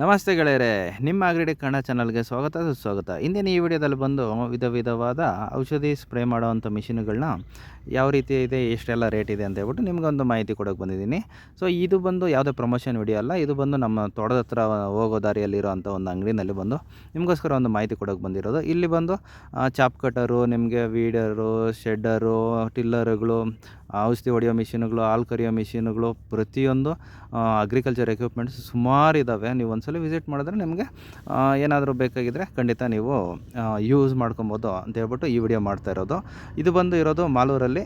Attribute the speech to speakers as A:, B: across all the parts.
A: ನಮಸ್ತೆ ಗೆಳೆಯರೆ, ನಿಮ್ಮ ಅಗ್ರಿಡಿ ಕನ್ನಡ ಚಾನಲ್ಗೆ ಸ್ವಾಗತ, ಸುಸ್ವಾಗತ. ಇಂದಿನ ಈ ವಿಡಿಯೋದಲ್ಲಿ ಬಂದು ವಿಧ ವಿಧವಾದ ಔಷಧಿ ಸ್ಪ್ರೇ ಮಾಡುವಂಥ ಮಿಷಿನ್ಗಳನ್ನ ಯಾವ ರೀತಿ ಇದೆ, ಎಷ್ಟೆಲ್ಲ ರೇಟ್ ಇದೆ ಅಂತ ಹೇಳ್ಬಿಟ್ಟು ನಿಮ್ಗೊಂದು ಮಾಹಿತಿ ಕೊಡೋಕೆ ಬಂದಿದ್ದೀನಿ. ಸೊ, ಇದು ಬಂದು ಯಾವುದೇ ಪ್ರಮೋಷನ್ ವಿಡಿಯೋ ಅಲ್ಲ, ಇದು ಬಂದು ನಮ್ಮ ತೋಟದ ಹತ್ರ ಹೋಗೋ ದಾರಿಯಲ್ಲಿರುವಂಥ ಒಂದು ಅಂಗಡಿನಲ್ಲಿ ಬಂದು ನಿಮಗೋಸ್ಕರ ಒಂದು ಮಾಹಿತಿ ಕೊಡೋಕೆ ಬಂದಿರೋದು. ಇಲ್ಲಿ ಬಂದು ಚಾಪ್ ಕಟರು ನಿಮಗೆ ವೀಡರು, ಶೆಡ್ಡರು, ಟಿಲ್ಲರುಗಳು, ಔಷಧಿ ಹೊಡೆಯೋ ಮಿಷಿನ್ಗಳು, ಹಾಲು ಕರಿಯೋ ಮಿಷಿನ್ಗಳು ಪ್ರತಿಯೊಂದು ಅಗ್ರಿಕಲ್ಚರ್ ಎಕ್ವಿಪ್ಮೆಂಟ್ಸ್ ಸುಮಾರು ಇದ್ದಾವೆ. ನೀವು ಒಂದ್ಸಲ ವಿಸಿಟ್ ಮಾಡಿದ್ರೆ ನಿಮಗೆ ಏನಾದರೂ ಬೇಕಾಗಿದ್ದರೆ ಖಂಡಿತ ನೀವು ಯೂಸ್ ಮಾಡ್ಕೊಬೋದು ಅಂತ ಹೇಳ್ಬಿಟ್ಟು ಈ ವಿಡಿಯೋ ಮಾಡ್ತಾ ಇರೋದು. ಇದು ಬಂದು ಇರೋದು ಮಾಲೂರಲ್ಲಿ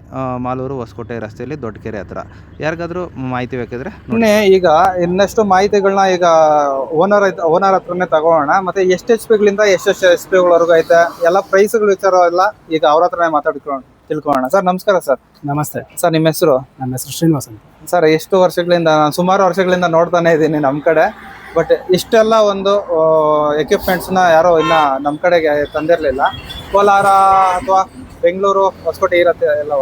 A: ಮಾಲೂರು ಹೊಸಕೋಟೆ ರಸ್ತೆಯಲ್ಲಿ ದೊಡ್ಡಕೆರೆ ಹತ್ರ. ಯಾರಿಗಾದರೂ ಮಾಹಿತಿ ಬೇಕಿದ್ರೆ
B: ಈಗ ಇನ್ನಷ್ಟು ಮಾಹಿತಿಗಳನ್ನ ಈಗ ಓನರ್ ಓನರ್ ಹತ್ರನೇ ತಗೋಣ ಮತ್ತೆ ಎಷ್ಟು ಎಚ್ ಪಿಗಳಿಂದ ಎಷ್ಟೆಷ್ಟು ಎಚ್ ಪಿಗಳವರೆಗೂ ಐತೆ? ಎಲ್ಲ ಪ್ರೈಸ್ಗಳ ವಿಚಾರ ಎಲ್ಲ ಈಗ ಅವ್ರ ಹತ್ರನೇ ಮಾತಾಡ್ಕೊಳ್ಳೋಣ ತಿಳ್ಕೊಳ್ಳೋಣ. ಸರ್ ನಮಸ್ಕಾರ ಸರ್.
C: ನಮಸ್ತೆ.
B: ಸರ್ ನಿಮ್ಮ ಹೆಸರು?
C: ನನ್ನ ಹೆಸರು ಶ್ರೀನಿವಾಸ್ ಅಂತ.
B: ಸರ್ ಎಷ್ಟು ವರ್ಷಗಳಿಂದ ನಾನು ಸುಮಾರು ವರ್ಷಗಳಿಂದ ನೋಡ್ತಾನೆ ಇದ್ದೀನಿ ನಮ್ಮ ಕಡೆ. ಬಟ್ ಇಷ್ಟೆಲ್ಲ ಒಂದು ಎಕ್ವಿಪ್ಮೆಂಟ್ಸ್ನ ಯಾರೋ ಇನ್ನ ನಮ್ಮ ಕಡೆಗೆ ತಂದಿರಲಿಲ್ಲ. ಕೋಲಾರ ಅಥವಾ ಬೆಂಗಳೂರು ಹೊಸಕೋಟೆ ಇರತ್ತೆ ಎಲ್ಲ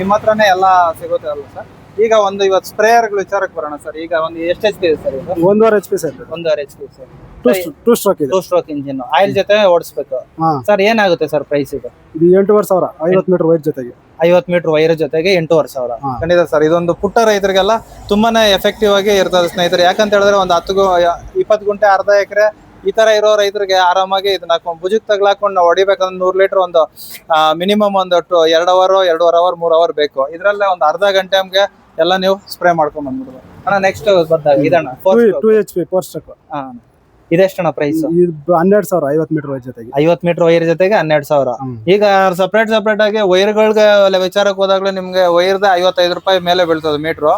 B: ನಿಮ್ಮ ಹತ್ರನೇ ಎಲ್ಲ ಸಿಗುತ್ತೆ ಅಲ್ಲ ಸರ್? ಈಗ ಒಂದು ಇವತ್ತು ಸ್ಪ್ರೇಯರ್ಗಳ ವಿಚಾರಕ್ಕೆ ಬರೋಣ ಸರ್. ಈಗ ಒಂದು ಎಷ್ಟು ಎಚ್ ಪಿ ಇದೆ ಸರ್ ಇದು?
C: ಒಂದೂವರೆ ಎಚ್ ಪಿ ಸರ್.
B: ಒಂದೂವರೆ H P sir.
C: Two two stroke ಇದೆ.
B: ಟೂ ಸ್ಟ್ರೋಕ್ ಇಂಜಿನ್ ಆಯಿಲ್ ಜೊತೆ ಓಡಿಸ್ಬೇಕು. ಸರ್ ಏನಾಗುತ್ತೆ ಸರ್ ಪ್ರೈಸ್ ಇದು?
C: ಇದು ಎಂಟೂವರೆ ಸಾವಿರ ಐವತ್ತು ಮೀಟರ್ ವೈಟ್ ಜೊತೆಗೆ.
B: ಐವತ್ತು ಮೀಟರ್ ವೈರ್ ಜೊತೆಗೆ ಎಂಟೂವರೆ ಸಾವಿರ ಖಂಡಿತ ಸರ್ ಇದೊಂದು ಪುಟ್ಟ ರೈತರಿಗೆಲ್ಲ ತುಂಬಾನೇ ಎಫೆಕ್ಟಿವ್ ಆಗಿ ಇರ್ತದೆ ಸ್ನೇಹಿತರೆ. ಯಾಕಂತ ಹೇಳಿದ್ರೆ ಒಂದು ಹತ್ತು ಇಪ್ಪತ್ತು ಗುಂಟೆ ಅರ್ಧ ಎಕರೆ ಈ ತರ ಇರೋ ರೈತರಿಗೆ ಆರಾಮಾಗಿ ಇದನ್ನ ಹಾಕೊಂಡು ಭುಜಕ್ ತಗ್ಲಾಕೊಂಡು ನಾವು ಹೊಡಿಬೇಕಂದ್ರೆ ನೂರ್ ಲೀಟರ್ ಒಂದು ಮಿನಿಮಮ್ ಒಂದು ಎರಡು ಅವರ್ ಎರಡೂವರೆ ಅವರ್ ಮೂರ್ ಅವರ್ ಬೇಕು. ಇದ್ರಲ್ಲೇ ಒಂದು ಅರ್ಧ ಗಂಟೆ ನಮ್ಗೆ ಎಲ್ಲ ನೀವು ಸ್ಪ್ರೇ ಮಾಡ್ಕೊಂಡ್ ಬಂದ್ಬಿಡ್ಬೋದು. ಅಣ್ಣ ನೆಕ್ಸ್ಟ್ ಬಂದಾಗ ಇದಣ್ಣ
C: two. H P four stroke
B: ಹಾ. ಇದೆಷ್ಟಣ್ಣ ಪ್ರೈಸ್
C: ಹನ್ನೆರಡು ಸಾವಿರ ಐವತ್ತು ಮೀಟರ್ ವೈರ್ ಜೊತೆಗೆ.
B: ಐವತ್ ಮೀಟರ್ ವೈರ್ ಜೊತೆಗೆ ಹನ್ನೆರಡು ಸಾವಿರ. ಈಗ ಸಪ್ರೇಟ್ ಸಪ್ರೇಟ್ ಆಗಿ ವೈರ್ ಗಳಿಗೆ ವಿಚಾರಕ್ಕೆ ಹೋದಾಗಲೇ ನಿಮ್ಗೆ ವೈರ್ದ ಐವತ್ತೈದು ರೂಪಾಯಿ ಮೇಲೆ ಬೀಳ್ತದೆ ಮೀಟರ್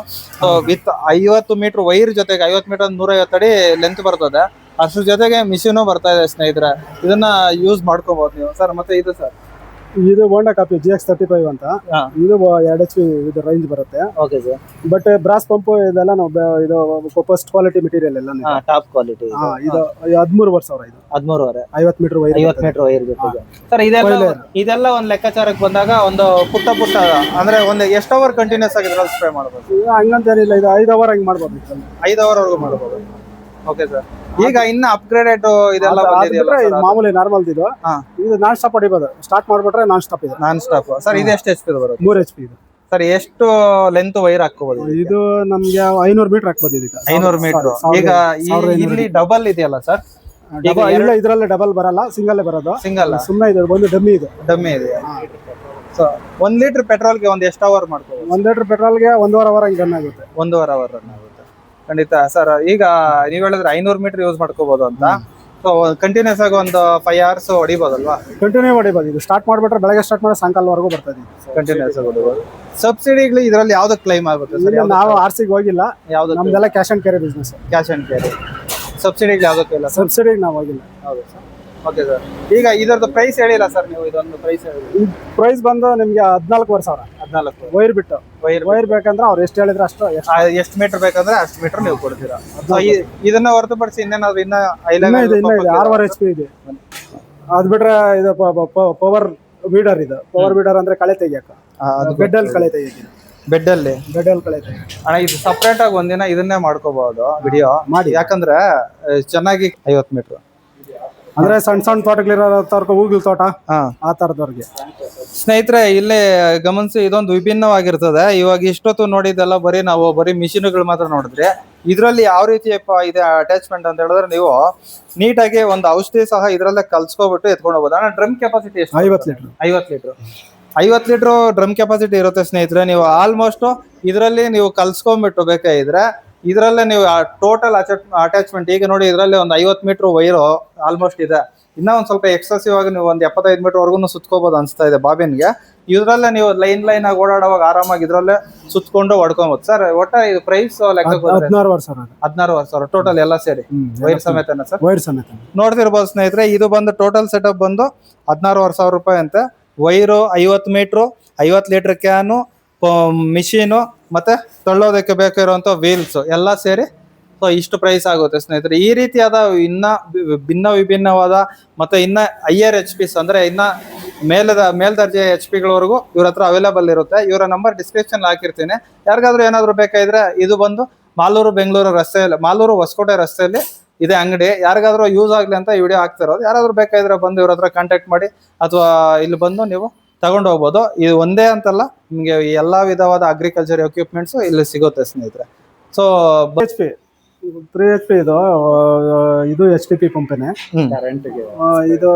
B: ಸೊ ವಿತ್ ಐವತ್ತು ಮೀಟರ್ ವೈರ್ ಜೊತೆಗೆ ಐವತ್ತು ಮೀಟರ್ ನೂರ ಅಡಿ ಲೆಂತ್ ಬರ್ತದೆ. ಅಷ್ಟ್ರ ಜೊತೆಗೆ ಮಿಷಿನು ಬರ್ತಾ ಇದೆ ಸ್ನೇಹಿತರೆ. ಇದನ್ನ ಯೂಸ್ ಮಾಡ್ಕೋಬಹುದು ನೀವು. ಸರ್ ಮತ್ತೆ ಇದು ಸರ್.
C: ಇದು Honda copy G X thirty five ಅಂತ ಇದು ಎರಡು ಎಚ್ ಪಿ ಇದು ರೇಂಜ್ ಬರುತ್ತೆ.
B: Okay sir
C: but brass pump ಇದೆಲ್ಲ ನಾವು ಬೆ- ಇದು ಫಸ್ಟ್ ಕ್ವಾಲಿಟಿ ಮೆಟೀರಿಯಲ್ ಎಲ್ಲ
B: ಟಾಪ್ ಕ್ವಾಲಿಟಿ
C: ಹಾ ಇದು ಹದಿಮೂರುವರೆ ಸಾವಿರ ಇದು.
B: ಹದಿಮೂರುವರೆ
C: ಐವತ್ತು ಮೀಟರ್ ವೈರ್
B: ಐವತ್ ಮೀಟರ್ ವೈರ್ ಜೊತೆಗೆ ಸರ್ ಇದೆಲ್ಲ ಇದೆಲ್ಲ ಒಂದ್ ಲೆಕ್ಕಾಚಾರಕ್ಕೆ ಬಂದಾಗ ಒಂದು ಪುಟ್ಟ ಪುಟ್ಟ ಅಂದ್ರೆ ಒಂದು ಎಷ್ಟು ಅವರ್ ಕಂಟಿನ್ಯೂಸ್ ಆಗಿ ಸ್ಪ್ರೇ ಮಾಡ್ಬೋದು?
C: ಹಂಗಂತೇನಿಲ್ಲ ಇದು ಐದು ಅವರ್ ಹಂಗೆ ಮಾಡ್ಬೋದು.
B: ಐದು ಅವರ್ ವರೆಗೂ ಮಾಡಬಹುದು ಓಕೆ ಸರ್ ಈಗ ಇನ್ನ ಅಪ್ಗ್ರೇಡೆಡ್ ಇದೆಲ್ಲ ಬಂದಿದೆಯಲ್ಲ
C: ಇದು ಮಾಮೂಲಿ ನಾರ್ಮಲ್ ಇದು. ಇದು ನಾನ್ ಸ್ಟಾಪ್ ಹೊಡಿಬೋದು. ಸ್ಟಾರ್ಟ್ ಮಾಡ್ಬಿಟ್ರೆ ನಾನ್ ಸ್ಟಾಪ್ ಇದೆ.
B: ನಾನ್ ಸ್ಟಾಪ್ ಸರ್ ಇದು ಎಷ್ಟು ಎಚ್ ಪಿ ಬರುತ್ತೆ?
C: ಮೂರ್ ಎಚ್ ಪಿ ಇದು.
B: ಸರ್ ಎಷ್ಟು ಲೆಂತ್ ವೈರ್ ಹಾಕೋಬಹುದು
C: ಇದು ನಮ್ಗೆ ಐನೂರು ಮೀಟರ್ ಹಾಕ್ಬೋದು ಇದಕ್ಕೆ.
B: ಐನೂರು ಮೀಟರ್ ಈಗ ಇಲ್ಲಿ ಡಬಲ್ ಇದೆಯಲ್ಲ ಸರ್
C: ಡಬಲ್ ಇಲ್ಲ ಇದರಲ್ಲಿ ಡಬಲ್ ಬರಲ್ಲ ಸಿಂಗಲ್ ಬರೋದು.
B: ಸಿಂಗಲ್
C: ಸುಮ್ಮನೆ ಇದೆ ಒಂದು ಡಮ್ಮಿ ಇದೆ.
B: ಡಮ್ಮಿ ಇದೆ. ಸೊ ಒಂದ್ ಲೀಟರ್ ಪೆಟ್ರೋಲ್ಗೆ ಒಂದ್ ಎಷ್ಟು ಅವರ್ ಮಾಡ್ಕೋಬಹುದು
C: ಒಂದ್ ಲೀಟರ್ ಪೆಟ್ರೋಲ್ಗೆ ಒಂದೂವರೆ ಅವರ್ ರನ್ ಆಗುತ್ತೆ.
B: ಒಂದೂವರೆ ಅವರ್ ರನ್ ಆಗುತ್ತೆ. ಖಂಡಿತ. ಸರ್ ಈಗ ನೀವ್ ಹೇಳಿದ್ರೆ ಐನೂರು ಮೀಟರ್ ಯೂಸ್ ಮಾಡ್ಕೋಬಹುದು ಅಂತ. ಸೊ ಕಂಟಿನ್ಯೂಸ್ ಆಗಿ ಒಂದು ಫೈವ್ ಅವರ್ಸ್ ಹೊಡಿಬೋದಲ್ವಾ?
C: ಕಂಟಿನ್ಯೂ ಹೊಡಿಬೋದು. ಇದು ಸ್ಟಾರ್ಟ್ ಮಾಡ್ಬಿಟ್ರೆ ಬೆಳಗ್ಗೆ ಸ್ಟಾರ್ಟ್ ಮಾಡಿ ಸಾಯಂಕಾಲವರೆಗೂ ಬರ್ತದೆ
B: ಕಂಟಿನ್ಯೂಸ್ ಆಗಿ ಹೊಡಿಬೋದು. ಸಬ್ಸಿಡಿಗಳು ಇದರಲ್ಲಿ ಯಾವ್ದು ಕ್ಲೈಮ್ ಆಗುತ್ತೆ ಸರ್?
C: ನಾವು ಆರ್ ಸಿಗೆ ಹೋಗಿಲ್ಲ.
B: ಯಾವ್ದು
C: ನಮ್ದೆಲ್ಲ cash and carry business
B: cash and carry ಸಬ್ಸಿಡಿಗಳು ಯಾವ್ದಕ್ಕೆ ಇಲ್ಲ
C: ಸಬ್ಸಿಡಿಗೆ ನಾವು ಹೋಗಿಲ್ಲ.
B: ಹೌದು ಸರ್. ಓಕೆ ಸರ್ ಈಗ ಇದರದ್ದು ಪ್ರೈಸ್ ಹೇಳಿಲ್ಲ ಸರ್ ನೀವು ಇದೊಂದು ಪ್ರೈಸ್
C: ಹೇಳಿ ಪ್ರೈಸ್ ಬಂದು ನಿಮ್ಗೆ ಹದಿನಾಲ್ಕುವರೆ ಸಾವಿರ.
B: ಹದಿನಾಲ್ಕು.
C: ವೈರ್ ಬಿಟ್ಟು.
B: ವೈರ್
C: ವೈರ್ ಬೇಕಂದ್ರೆ ಅವ್ರು ಎಷ್ಟು ಹೇಳಿದ್ರೆ ಅಷ್ಟು ಎಷ್ಟು
B: ಮೀಟರ್ ಬೇಕಂದ್ರೆ ಅಷ್ಟು ಮೀಟರ್ ನೀವು ಕೊಡ್ತೀರಾ. ಇದನ್ನ ಹೊರತುಪಡಿಸಿ ಇನ್ನೇನಾದ್ರು ಇನ್ನ ಐಲೈನ್
C: ಇದೆ ಇನ್ನೂ ಇದೆ. ಆರೂವರೆ ಎಚ್ ಪಿ ಇದೆ. ಅದ್ ಬಿಟ್ರೆ ಇದು ಪವರ್ ಬೀಡರ್ ಇದು. ಪವರ್ ಬೀಡರ್ ಅಂದ್ರೆ ಕಳೆ ತೆಗಿಯಕ
B: ಬೆಡ್ಡಲ್ಲಿ
C: ಬೆಡ್ ಅಲ್ಲಿ ಕಳೆ ತೆಗಿಯಕ್ಕೆ.
B: ಬೆಡ್ ಅಲ್ಲಿ?
C: ಬೆಡ್ ಅಲ್ಲಿ ಕಳೆ
B: ಅಣ್ಣ ಇದು ಸಪ್ರೇಟ್ ಆಗಿ ಒಂದಿನ ಇದನ್ನೇ ಮಾಡ್ಕೋಬಹುದು ವಿಡಿಯೋ
C: ಮಾಡಿ.
B: ಯಾಕಂದ್ರೆ ಚೆನ್ನಾಗಿ ಐವತ್ ಮೀಟರ್
C: ಅಂದ್ರೆ ಸಣ್ಣ ಸಣ್ಣ ತೋಟಗಳಿರೋ ತೋಟ ಹೂಗಿಲ್ ತೋಟ
B: ಹಾ.
C: ಆ ತರದವ್ರಿಗೆ.
B: ಸ್ನೇಹಿತರೆ ಇಲ್ಲಿ ಗಮನಿಸಿ ಇದೊಂದು ವಿಭಿನ್ನವಾಗಿರ್ತದೆ. ಇವಾಗ ಇಷ್ಟೊತ್ತು ನೋಡಿದ್ದೆಲ್ಲ ಬರೀ ನಾವು ಬರೀ ಮಿಷಿನ್ಗಳು ಮಾತ್ರ ನೋಡಿದ್ರೆ. ಇದರಲ್ಲಿ ಯಾವ ರೀತಿ ಇದೆ ಅಟ್ಯಾಚ್ಮೆಂಟ್ ಅಂತ ಹೇಳಿದ್ರೆ ನೀವು ನೀಟಾಗಿ ಒಂದು ಔಷಧಿ ಸಹ ಇದರಲ್ಲೇ ಕಲ್ಸ್ಕೊಬಿಟ್ಟು ಎತ್ಕೊಂಡು ಹೋಗ್ಬೋದು. ಅಣ್ಣ ಡ್ರಮ್ ಕೆಪಾಸಿಟಿ ಎಷ್ಟು?
C: ಐವತ್ತು ಲೀಟರ್.
B: ಐವತ್ತು ಲೀಟರ್. ಐವತ್ತು ಲೀಟರ್ ಡ್ರಮ್ ಕೆಪಾಸಿಟಿ ಇರುತ್ತೆ ಸ್ನೇಹಿತರೆ. ನೀವು ಆಲ್ಮೋಸ್ಟ್ ಇದರಲ್ಲಿ ನೀವು ಕಲ್ಸ್ಕೊಂಬಿಟ್ಟು ಬೇಕಾಗಿದ್ರೆ ಇದರಲ್ಲೇ ನೀವು ಟೋಟಲ್ ಅಟ್ಯಾಚ್ಮೆಂಟ್ ಈಗ ನೋಡಿ ಇದರಲ್ಲೇ ಒಂದು ಐವತ್ತು ಮೀಟರ್ ವೈರು ಆಲ್ಮೋಸ್ಟ್ ಇದೆ. ಇನ್ನೂ ಒಂದು ಸ್ವಲ್ಪ ಎಕ್ಸೆಸಿವ್ ಆಗಿ ನೀವು ಒಂದು ಎಪ್ಪತ್ತೈದು ಮೀಟರ್ ವರೆಗೂ ಸುತ್ಕೋಬಹುದು ಅನಿಸ್ತಾ ಇದೆ ಬಾಬಿನ್ಗೆ. ಇದರಲ್ಲೇ ನೀವು ಲೈನ್ ಲೈನ್ ಆಗಿ ಓಡಾಡುವಾಗ ಆರಾಮಾಗಿ ಇದರಲ್ಲೇ ಸುತ್ಕೊಂಡು ಹೊಡ್ಕೊಬೋದು. ಸರ್ ಒಟ್ಟ ಇದು ಪ್ರೈಸ್ ಲೆಕ್ಕ
C: ಹದಿನಾರು ವರ್ಷ ಅದು
B: ಹದಿನಾರು ಸಾವಿರ ಟೋಟಲ್ ಎಲ್ಲ ಸೇರಿ. ವೈರ್ ಸಮೇತನ ಸರ್
C: ವೈರ್ ಸಮೇತ
B: ನೋಡ್ತಿರ್ಬೋದು ಸ್ನೇಹಿತರೆ ಇದು ಬಂದು ಟೋಟಲ್ ಸೆಟಪ್ ಬಂದು ಹದಿನಾರುವರೆ ಸಾವಿರ ರೂಪಾಯಿ ಅಂತೆ. ವೈರು ಐವತ್ತು ಮೀಟ್ರು ಐವತ್ತು ಲೀಟರ್ ಕ್ಯಾನು ಮಿಷಿನು ಮತ್ತೆ ತಳ್ಳೋದಕ್ಕೆ ಬೇಕಾಗಿರುವಂಥ ವೀಲ್ಸ್ ಎಲ್ಲ ಸೇರಿ. ಸೊ ಇಷ್ಟು ಪ್ರೈಸ್ ಆಗುತ್ತೆ ಸ್ನೇಹಿತರೆ. ಈ ರೀತಿಯಾದ ಇನ್ನ ಭಿನ್ನ ವಿಭಿನ್ನವಾದ ಮತ್ತೆ ಇನ್ನ ಐಯರ್ ಎಚ್ ಪಿಸ್ ಅಂದ್ರೆ ಇನ್ನ ಮೇಲದ ಮೇಲ್ದರ್ಜೆ ಎಚ್ ಪಿಗಳವರೆಗೂ ಇವ್ರ ಹತ್ರ ಅವೈಲೇಬಲ್ ಇರುತ್ತೆ. ಇವರ ನಂಬರ್ ಡಿಸ್ಕ್ರಿಪ್ಷನ್ ಹಾಕಿರ್ತೀನಿ. ಯಾರಿಗಾದ್ರೂ ಏನಾದರೂ ಬೇಕಾದ್ರೆ ಇದು ಬಂದು ಮಾಲೂರು ಬೆಂಗಳೂರು ರಸ್ತೆಯಲ್ಲಿ, ಮಾಲೂರು ಹೊಸಕೋಟೆ ರಸ್ತೆಯಲ್ಲಿ ಇದೆ ಅಂಗಡಿ. ಯಾರಿಗಾದ್ರೂ ಯೂಸ್ ಆಗಲಿ ಅಂತ ಈ ವಿಡಿಯೋ ಹಾಕ್ತಿರೋದು ಯಾರಾದರೂ ಬೇಕಾದ್ರೆ ಬಂದು ಇವ್ರ ಹತ್ರ ಕಾಂಟ್ಯಾಕ್ಟ್ ಮಾಡಿ ಅಥವಾ ಇಲ್ಲಿ ಬಂದು ನೀವು ತಗೊಂಡು ಹೋಗ್ಬೋದು. ಇದು ಒಂದೇ ಅಂತಲ್ಲ, ನಿಮಗೆ ಎಲ್ಲ ವಿಧವಾದ ಅಗ್ರಿಕಲ್ಚರ್ ಎಕ್ವಿಪ್ಮೆಂಟ್ಸು ಇಲ್ಲಿ ಸಿಗುತ್ತೆ ಸ್ನೇಹಿತರೆ. So
C: P three H P ಇದು ಇದು ಎಚ್ ಟಿ ಪಿ ಕಂಪನಿ ಇದು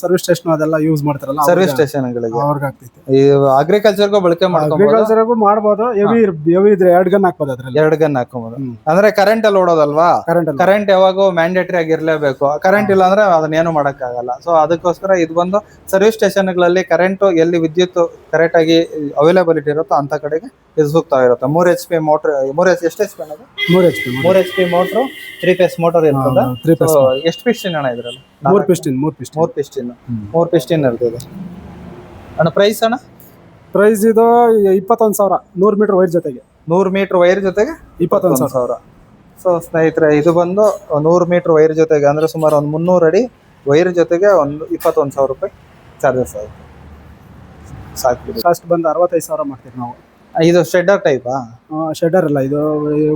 C: ಸರ್ವಿಸ್ ಸ್ಟೇಷನ್ ಅದೆಲ್ಲ ಯೂಸ್ ಮಾಡ್ತಾರಲ್ಲ
B: ಸರ್ವಿಸ್ ಸ್ಟೇಷನ್
C: ಅವ್ರಿಗೆ ಆಗ್ತೈತೆ.
B: ಈ ಅಗ್ರಿಕಲ್ಚರ್ಗೂ ಬಳಕೆ ಮಾಡ್ಕೊಂಡು
C: ಅಗ್ರಿಕಲ್ಚರ್ಗೂ ಮಾಡ್ಬೋದು ಹೆವಿ ಹೆವಿ ಇದ್ರೆ ಎರಡ್ ಗನ್ ಹಾಕ್ಬೋದು ಅದ್ರಲ್ಲಿ.
B: ಎರಡು ಗನ್ ಹಾಕೊಬೋದು ಅಂದ್ರೆ ಕರೆಂಟ್ ಅಲ್ಲಿ ಓಡೋದಲ್ವಾ?
C: ಕರೆಂಟ್
B: ಕರೆಂಟ್ ಯಾವಾಗ ಮ್ಯಾಂಡೇಟರಿ ಆಗಿರ್ಲೇಬೇಕು. ಕರೆಂಟ್ ಇಲ್ಲ ಅಂದ್ರೆ ಅದನ್ನೇನು ಮಾಡಕ್ಕಾಗಲ್ಲ. ಸೊ ಅದಕ್ಕೋಸ್ಕರ ಇದು ಬಂದು ಸರ್ವಿಸ್ ಸ್ಟೇಷನ್ಗಳಲ್ಲಿ ಕರೆಂಟ್ ಎಲ್ಲಿ ವಿದ್ಯುತ್ ಕರೆಕ್ಟ್ ಆಗಿ ಅವೈಲೇಬಿಲಿಟಿ ಇರುತ್ತೋ ಅಂತ ಕಡೆಗೆ ಇದು ಸೂಕ್ತವಾಗಿರುತ್ತೆ. ಮೂರ್ ಎಚ್ ಪಿ ಮೋಟರ್ ಮೂರ್ ಎಚ್ ಎಷ್ಟು ಎಚ್ ಪಿ ಅನ್ನೋದು?
C: ಮೂರ್ ಎಚ್ ಪಿ
B: ಮೂರ್ H P motor three phase motor ಇರ್ತದೆ.
C: ತ್ರೀ ಪೀಸ್
B: ಎಷ್ಟು ಪಿಸ್ಟಿನ್ ಅಣ್ಣ ಇದ್ರಲ್ಲಿ?
C: ಮೂರ್ ಪಿಸ್ಟಿನ್ ಮೂರ್ ಪಿಸ್ಟಿನ್
B: ಮೂರ್ ಪಿಸ್ಟಿನ್ ಮೂರ್ ಪಿಸ್ಟಿನ್ ಇರ್ತದೆ. ಅಣ್ಣ ಪ್ರೈಸ್ ಅಣ್ಣ?
C: ಪ್ರೈಸ್ ಇದು ಇಪ್ಪತ್ತೊಂದು ಸಾವಿರ ನೂರ್ ಮೀಟರ್ ವೈರ್ ಜೊತೆಗೆ.
B: ನೂರು ಮೀಟರ್ ವೈರ್ ಜೊತೆಗೆ?
C: ಇಪ್ಪತ್ತೊಂದು ಸಾವಿರ.
B: ಸೊ ಸ್ನೇಹಿತರೆ ಇದು ಬಂದು ನೂರು ಮೀಟರ್ ವೈರ್ ಜೊತೆಗೆ ಅಂದ್ರೆ ಸುಮಾರು ಒಂದು ಮುನ್ನೂರು ಅಡಿ ವೈರ್ ಜೊತೆಗೆ ಒಂದು ಇಪ್ಪತ್ತೊಂದು ಸಾವಿರ ರೂಪಾಯಿ ಚಾರ್ಜಸ್ ಆಗುತ್ತೆ. ಸಾಕು
C: ಫಸ್ಟ್ ಬಂದು ಅರವತ್ತೈದು ಸಾವಿರ ಮಾಡ್ತೀವಿ ನಾವು.
B: ಇದು ಶೆಡ್ಡರ್ ಟೈಪಾ
C: ಶೆಡರ್ ಅಲ್ಲ ಇದು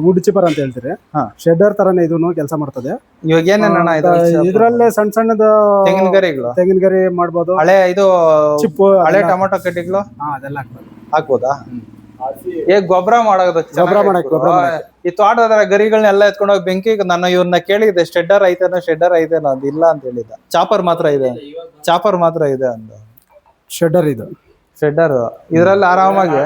C: ವುಡ್ ಚಿಪರ್ ಅಂತ ಹೇಳ್ತೀರಿ.
B: ಹಾ.
C: ಶೆಡರ್ ತರನೇ ಇದನ್ನು ಕೆಲಸ ಮಾಡ್ತದೆ.
B: ಇವಾಗ ಏನೇನ ಇದು
C: ಇದ್ರಲ್ಲೇ ಸಣ್ಣ ಸಣ್ಣದ
B: ತೆಂಗಿನ ಗರಿಗಳು?
C: ತೆಂಗಿನ ಗರಿ ಮಾಡ್ಬೋದು.
B: ಹಳೆ ಇದು
C: ಚಿಪ್ಪು
B: ಹಳೆ ಟೊಮೊಟೊ ಕಡ್ಡಿಗಳು?
C: ಹಾ ಅದೆಲ್ಲ ಹಾಕ್ಬೋದು.
B: ಹಾಕ್ಬೋದಾ? ಏ ಗೊಬ್ಬರ ಮಾಡೋದು
C: ಗೊಬ್ರ ಮಾಡಕ್, ಗೊಬ್ರ
B: ಈ ತೋಟದ ಗರಿಗಳನ್ನೆಲ್ಲ ಎತ್ಕೊಂಡು ಹೋಗಿ ಬೆಂಕಿ ನಾನು ಇವ್ರನ್ನ ಕೇಳಿದ್ದೆ ಶೆಡ್ಡರ್ ಐತೇನೋ ಶೆಡ್ಡರ್ ಐತೇನೋ ಅಂತ ಇಲ್ಲ ಅಂತ ಹೇಳಿದ್ದ. ಚಾಪರ್ ಮಾತ್ರ ಇದೆ. ಚಾಪರ್ ಮಾತ್ರ ಇದೆ ಅಂದ.
C: ಶೆಡರ್ ಇದು.
B: ಶೆಡ್ಡರ್. ಇದ್ರಲ್ಲಿ ಆರಾಮಾಗಿ.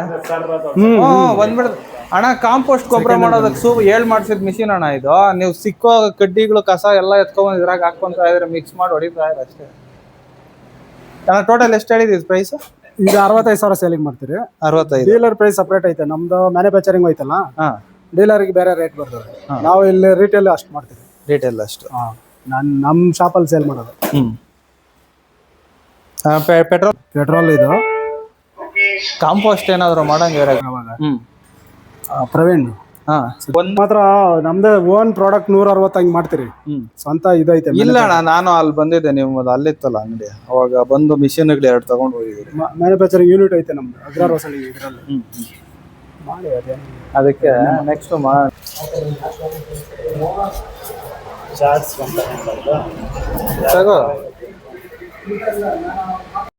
C: ಹ್ಮ್
B: ಬಂದ್ಬಿಡ್ತು. ಅಣ್ಣ ಕಾಂಪೋಸ್ಟ್ ಗೊಬ್ಬರ ಮಾಡೋದಕ್ಕೆ ಸೂ ಹೇಳ್ ಮಾಡ್ಸಿದ್ ಮಿಷಿನ್ ಅಣ್ಣ ಇದು. ನೀವು ಸಿಕ್ಕೋ ಕಡ್ಡಿಗಳು ಕಸ ಎಲ್ಲ ಎತ್ಕೊಂಡ್ ಇದ್ರಾಗ ಹಾಕೊಂತ ಇದ್ರೆ ಮಿಕ್ಸ್ ಮಾಡಿ ಹೊಡಿತಾ ಇದ್ರೆ ಅಷ್ಟೇ. ಅಣ್ಣ ಟೋಟಲ್ ಎಷ್ಟು ಹೇಳಿದ್ವಿ ಪ್ರೈಸ್
C: ಈಗ ಅರವತ್ತೈದು ಸಾವಿರ ಸೇಲಿಂಗ್ ಮಾಡ್ತೀರಿ.
B: ಅರವತ್ತೈದು.
C: ಡೀಲರ್ ಪ್ರೈಸ್ ಸಪ್ರೇಟ್ ಐತೆ. ನಮ್ದು ಮ್ಯಾನುಫ್ಯಾಕ್ಚರಿಂಗ್ ಐತಲ್ಲ
B: ಹಾ.
C: ಡೀಲರ್ಗೆ ಬೇರೆ ರೇಟ್ ಬರ್ತದೆ. ನಾವು ಇಲ್ಲಿ ರಿಟೇಲ್ ಅಷ್ಟು ಮಾಡ್ತೀವಿ.
B: ರಿಟೇಲ್ ಅಷ್ಟು.
C: ಹಾ. ನಾನು ನಮ್ಮ ಶಾಪಲ್ಲಿ ಸೇಲ್ ಮಾಡೋದು.
B: ಹ್ಮ್. ಪೆಟ್ರೋಲ್?
C: ಪೆಟ್ರೋಲ್ ಇದು.
B: ಕಾಂಪೋಸ್ಟ್ ಏನಾದ್ರು ಮಾಡಂಗಿರ
C: ಅವಾಗ
B: ಹ್ಮ್.
C: ಪ್ರವೀಣ್
B: ಹಾ. ಒಂದ್
C: ಮಾತ್ರ ನಮ್ದೇ ಓನ್ ಪ್ರಾಡಕ್ಟ್ ನೂರ ಅರವತ್ತು ಹಂಗೆ ಮಾಡ್ತೀರಿ.
B: ಹ್ಮ್.
C: ಸ್ವಂತ ಇದೈತೆ
B: ಇಲ್ಲ ಅಣ್ಣ ನಾನು ಅಲ್ಲಿ ಬಂದಿದ್ದೆ ನಿಮ್ಮದು ಅಲ್ಲಿತ್ತಲ್ಲ ಅಂಗಡಿ. ಅವಾಗ ಬಂದು ಮಿಷಿನ್ಗಳು ಎರಡು ತಗೊಂಡು ಹೋಗಿದ್ರಿ.
C: ಮ್ಯಾನುಫ್ಯಾಕ್ಚರಿಂಗ್ ಯೂನಿಟ್ ಐತೆ ನಮ್ದು ಅಗ್ರಾರ್ ಹೊಸಳಿ ಇದರಲ್ಲಿ.
B: ಹ್ಮ್.
C: ಮಾಡಿ ಅದೇನು
B: ಅದಕ್ಕೆ ನೆಕ್ಸ್ಟ್ ಮಾ ತಗೋ.